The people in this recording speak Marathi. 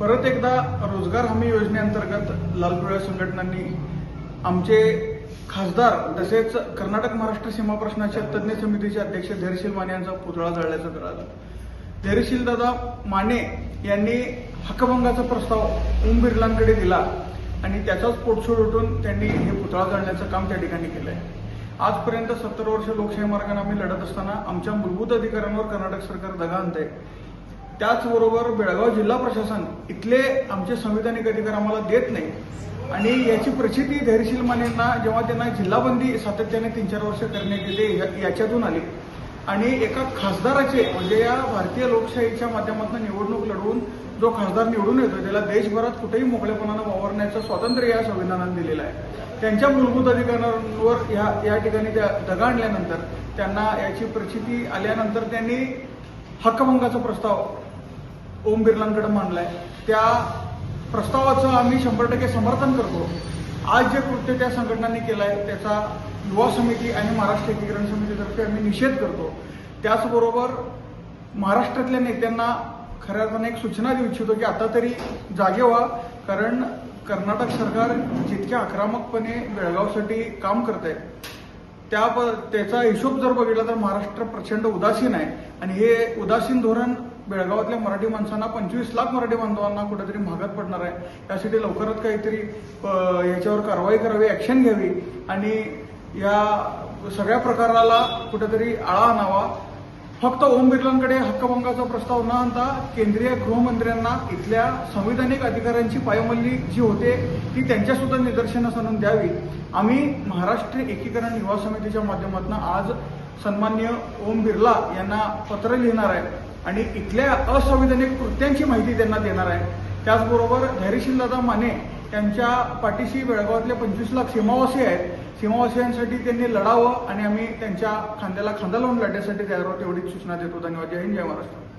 परत एकदा रोजगार हमी योजनेअंतर्गत लालपिवळ्या संघटनांनी आमचे खासदार तसेच कर्नाटक महाराष्ट्र सीमा प्रश्नाच्या तज्ज्ञ समितीचे अध्यक्ष धैर्यशील माने यांचा पुतळा जाळल्याचं कळालं. धैर्यशील दादा माने यांनी हक्कभंगाचा प्रस्ताव ओम बिर्लांकडे दिला आणि त्याचाच पोटसोड उठून त्यांनी हे पुतळा जाळण्याचं काम त्या ठिकाणी केलंय. आजपर्यंत सत्तर वर्ष लोकशाही मार्गाने आम्ही लढत असताना आमच्या मूलभूत अधिकारांवर कर्नाटक सरकार दगा आहे त्याचबरोबर बेळगाव जिल्हा प्रशासन इथले आमचे संविधानिक अधिकार आम्हाला देत नाही. आणि याची प्रचिती धैर्यशील मानेंना जेव्हा त्यांना जिल्हाबंदी सातत्याने तीन चार वर्ष करण्यात येते या- याच्यातून आली. आणि एका खासदाराचे म्हणजे या भारतीय लोकशाहीच्या माध्यमातून निवडणूक लढवून जो खासदार निवडून येतो त्याला देशभरात कुठेही मोकळेपणानं वावरण्याचं स्वातंत्र्य या संविधानानं दिलेलं आहे. त्यांच्या मूलभूत अधिकारांवर ह्या या ठिकाणी त्या दगा आणल्यानंतर त्यांना याची प्रचिती आल्यानंतर त्यांनी हक्कभंगाचा प्रस्ताव ओम बिर्लांकडे मांडलाय. त्या प्रस्तावाचं आम्ही शंभर टक्के समर्थन करतो. आज जे कृत्य त्या संघटनांनी केलंय त्याचा युवा समिती आणि महाराष्ट्र एकीकरण समितीतर्फे आम्ही निषेध करतो. त्याचबरोबर महाराष्ट्रातल्या नेत्यांना खऱ्या अर्थाने एक सूचना देऊ इच्छितो की आता तरी जागे व्हा कारण कर्नाटक सरकार जितक्या आक्रमकपणे बेळगावसाठी काम करत आहे त्या त्याचा हिशोब जर बघितला तर महाराष्ट्र प्रचंड उदासीन आहे. आणि हे उदासीन धोरण बेळगावातल्या मराठी माणसांना पंचवीस लाख मराठी बांधवांना कुठेतरी महागात पडणार आहे. त्यासाठी लवकरात काहीतरी याच्यावर कारवाई करावी ऍक्शन घ्यावी. आणि या सगळ्या प्रकाराला कुठेतरी आळा आणावा. फक्त ओम बिर्लांकडे हक्कभंगाचा प्रस्ताव न आणता केंद्रीय गृहमंत्र्यांना इथल्या संविधानिक अधिकाऱ्यांची पायमल्ली जी होते ती त्यांच्या सुद्धा निदर्शनास आणून द्यावी. आम्ही महाराष्ट्र एकीकरण युवा समितीच्या माध्यमातून आज सन्मान्य ओम बिर्ला यांना पत्र लिहिणार आहे. आणि इथल्या असंविधानिक कृत्यांची माहिती त्यांना देणार आहे. त्याचबरोबर धैर्यशील दादा माने त्यांच्या पाठीशी बेळगावातले पंचवीस लाख सीमावासी आहेत. सीमावासियांसाठी त्यांनी लढावं आणि आम्ही त्यांच्या खांद्याला खांदा लावून लढण्यासाठी तयार आहोत एवढीच सूचना देतो. धन्यवाद. जय हिंद जय महाराष्ट्र.